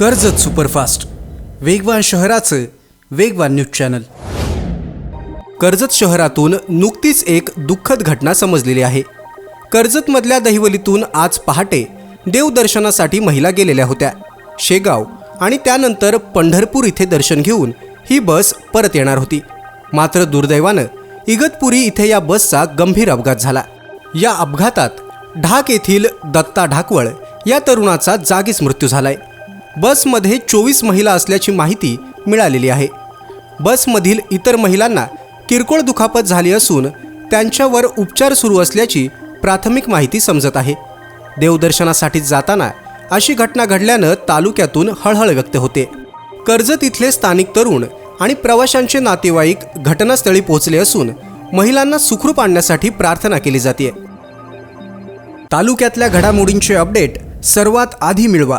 Karjat superfast. वेगवान शहराचं वेगवान न्यूज चॅनल. कर्जत शहरातून नुकतीच एक दुःखद घटना समजलेली आहे. कर्जतमधल्या दहिवलीतून आज पहाटे देवदर्शनासाठी महिला गेलेल्या होत्या. शेगाव आणि त्यानंतर पंढरपूर इथे दर्शन घेऊन ही बस परत येणार होती. मात्र दुर्दैवानं इगतपुरी इथे या बसचा गंभीर अपघात झाला. या अपघातात ढाक येथील दत्ता ढाकवळ या तरुणाचा जागीच मृत्यू झालाय. बसमध्ये चोवीस महिला असल्याची माहिती मिळालेली आहे. बसमधील इतर महिलांना किरकोळ दुखापत झाली असून त्यांच्यावर उपचार सुरू असल्याची प्राथमिक माहिती समजत आहे. देवदर्शनासाठी जाताना अशी घटना घडल्यानं तालुक्यातून हळहळ व्यक्त होते. कर्जत इथले स्थानिक तरुण आणि प्रवाशांचे नातेवाईक घटनास्थळी पोहोचले असून महिलांना सुखरूप आणण्यासाठी प्रार्थना केली जाते. तालुक्यातल्या घडामोडींचे अपडेट सर्वात आधी मिळवा.